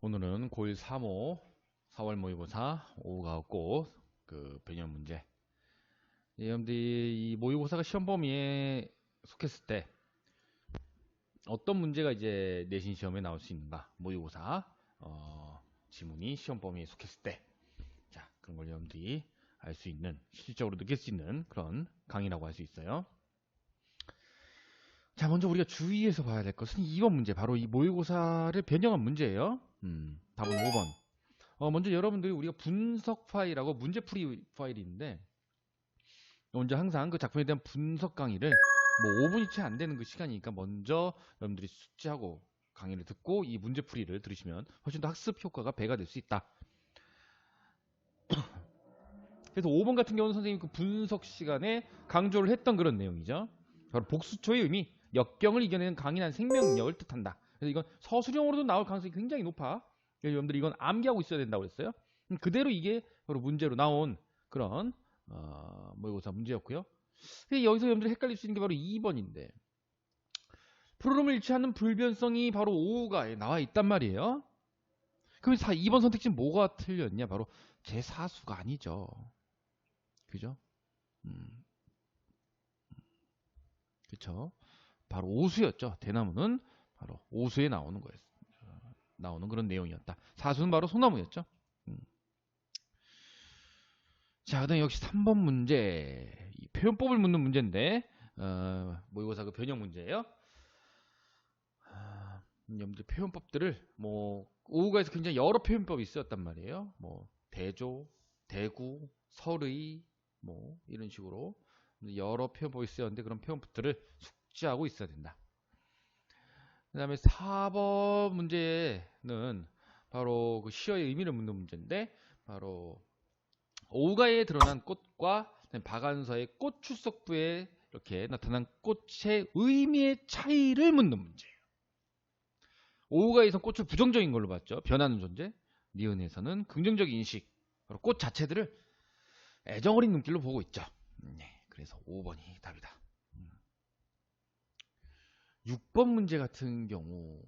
오늘은 고1 3호 4월 모의고사 오후가 없고 그 변형 문제. 예, 여러분들이 이 모의고사가 시험 범위에 속했을 때 어떤 문제가 이제 내신 시험에 나올 수 있는가? 모의고사 어, 지문이 시험 범위에 속했을 때, 자 그런 걸 여러분들이 알 수 있는 실질적으로 느낄 수 있는 그런 강의라고 할 수 있어요. 자, 먼저 우리가 주의해서 봐야 될 것은 2번 문제, 바로 이 모의고사를 변형한 문제예요. 음, 답은 5번. 어, 먼저 여러분들이 우리가 분석 파일하고 문제 풀이 파일이 있는데, 먼저 항상 그 작품에 대한 분석 강의를 뭐 5분이 채 안 되는 그 시간이니까 먼저 여러분들이 숙지하고 강의를 듣고 이 문제 풀이를 들으시면 훨씬 더 학습 효과가 배가 될 수 있다. 그래서 5번 같은 경우는 선생님 그 분석 시간에 강조를 했던 그런 내용이죠. 바로 복수초의 의미, 역경을 이겨내는 강인한 생명력을 뜻한다. 그래서 이건 서술형으로도 나올 가능성이 굉장히 높아. 여러분들이 이건 암기하고 있어야 된다고 그랬어요. 음, 그대로 이게 바로 문제로 나온 그런 어, 모의고사 문제였고요. 여기서 여러분들이 헷갈릴 수 있는 게 바로 2번인데 프로그램을 일치하는 불변성이 바로 5가에 나와 있단 말이에요. 그럼 2번 선택지는 뭐가 틀렸냐? 바로 제4수가 아니죠. 그죠? 음. 그쵸? 바로 오수였죠. 대나무는 바로 오수에 나오는 거였어. 나오는 그런 내용이었다. 사수는 바로 소나무였죠. 음. 자, 그다음 역시 3번 문제. 이 표현법을 묻는 문제인데, 어, 모의고사 그 변형 문제예요. 아, 여러분들 표현법들을 뭐 오후가에서 굉장히 여러 표현법이 있었단 말이에요. 뭐 대조, 대구, 설의, 뭐 이런 식으로 여러 표현법이 쓰였는데 그런 표현법들을 숙지하고 있어야 된다. 그 다음에 4번 문제는 바로 그 시어의 의미를 묻는 문제인데 바로 오가에 드러난 꽃과 박안서의 꽃 출석부에 이렇게 나타난 꽃의 의미의 차이를 묻는 문제예요. 오가에서 꽃을 부정적인 걸로 봤죠. 변하는 존재. 니은에서는 긍정적인 인식. 바로 꽃 자체들을 애정어린 눈길로 보고 있죠. 네, 그래서 5번이 답이다. 6번 문제 같은 경우,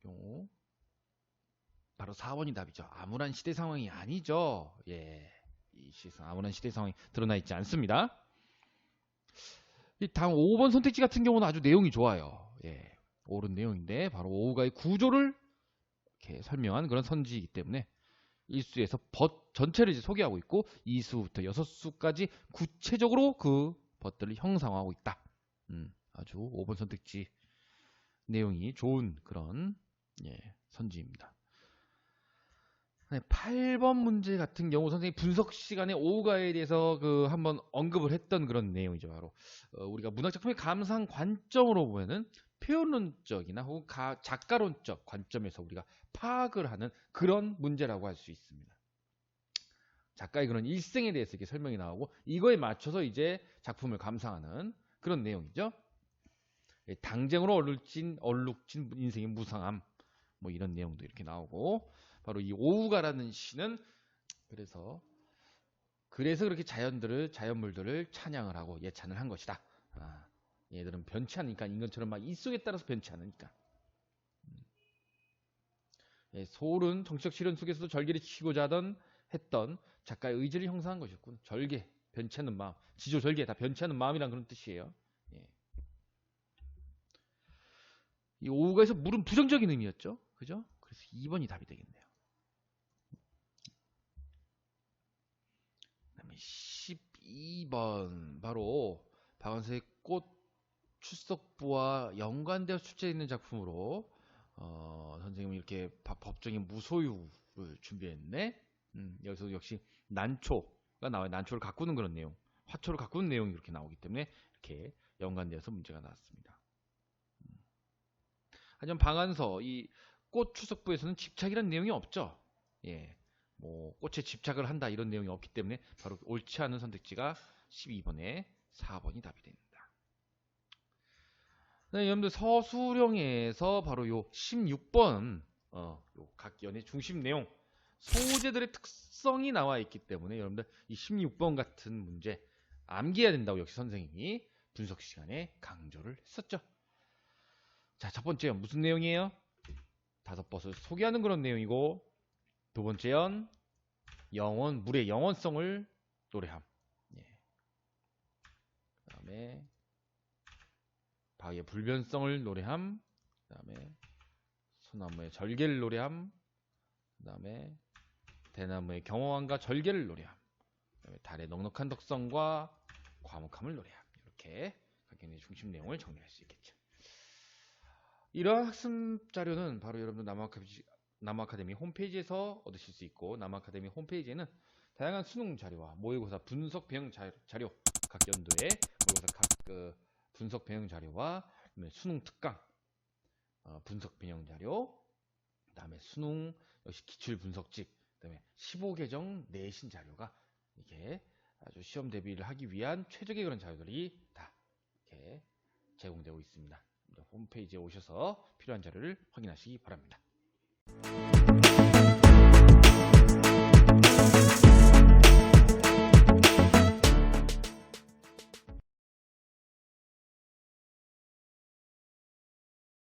경우 바로 4번이 답이죠. 암울한 시대 상황이 아니죠. 예, 이 시상 암울한 시대 상황이 드러나 있지 않습니다. 이 다음 5번 선택지 같은 경우는 아주 내용이 좋아요. 예, 옳은 내용인데 바로 오후가의 구조를 이렇게 설명한 그런 선지이기 때문에 1수에서 벗 전체를 이제 소개하고 있고 2수부터 6수까지 구체적으로 그 벗들을 형상화하고 있다. 음, 아주 5번 선택지 내용이 좋은 그런 예, 선지입니다. 8번 문제 같은 경우 선생님 분석 시간에 오후가에 대해서 그 한번 언급을 했던 그런 내용이죠. 바로 어, 우리가 문학 작품의 감상 관점으로 보면은 표현론적이나 혹은 가, 작가론적 관점에서 우리가 파악을 하는 그런 문제라고 할 수 있습니다. 작가의 그런 일생에 대해서 이렇게 설명이 나오고 이거에 맞춰서 이제 작품을 감상하는 그런 내용이죠. 예, 당쟁으로 얼룩진 얼룩진 인생의 무상함 뭐 이런 내용도 이렇게 나오고 바로 이 오우가라는 시는 그래서 그래서 그렇게 자연들을 자연물들을 찬양을 하고 예찬을 한 것이다. 아, 얘들은 변치 않으니까 인간처럼 막 이속에 따라서 변치 않으니까. 음. 예, 소울은 정치적 실현 속에서도 절개를 치고자 하던 했던 작가의 의지를 형성한 것이었군. 절개, 변치 않는 마음, 지조 절개 다 변치 않는 마음이란 그런 뜻이에요. 예. 이 오우가에서 물은 부정적인 의미였죠. 그죠? 그래서 2번이 답이 되겠네요. 그다음에 12번 바로 박원서의 꽃 출석부와 연관되어 출제되어 있는 작품으로 어, 선생님이 이렇게 법정의 무소유를 준비했네. 음, 여기서 역시 난초가 나와요. 난초를 가꾸는 그런 내용, 화초를 가꾸는 내용이 이렇게 나오기 때문에 이렇게 연관되어서 문제가 나왔습니다. 음. 하지만 방안서 이꽃 출석부에서는 집착이라는 내용이 없죠. 예, 뭐 꽃에 집착을 한다 이런 내용이 없기 때문에 바로 옳지 않은 선택지가 12번에 4번이 답이 됩니다. 네, 여러분들 서술형에서 바로 요 16번 어, 각 연의 중심 내용 소재들의 특성이 나와 있기 때문에 여러분들 이 16번 같은 문제 암기해야 된다고 역시 선생님이 분석 시간에 강조를 했었죠. 자, 첫 번째 무슨 내용이에요? 다섯 벗을 소개하는 그런 내용이고 두 번째는 영원 물의 영원성을 노래함. 예. 그다음에 바위의 불변성을 노래함. 그다음에 소나무의 절개를 노래함. 그다음에 대나무의 경험함과 절개를 노래함. 그다음에 달의 넉넉한 덕성과 과묵함을 노래함. 이렇게 각기의 중심 내용을 정리할 수 있겠죠. 이러한 학습 자료는 바로 여러분들 남아카데미, 홈페이지에서 얻으실 수 있고 남아카데미 홈페이지에는 다양한 수능 자료와 모의고사 분석 자- 자료 각 연도의 모의고사 각 그, 분석 배경 자료와 수능 특강 어, 분석 배경 자료 그 다음에 수능 역시 기출 분석집 그 다음에 15계정 내신 자료가 이게 아주 시험 대비를 하기 위한 최적의 그런 자료들이 다 이렇게 제공되고 있습니다. 홈페이지에 오셔서 필요한 자료를 확인하시기 바랍니다.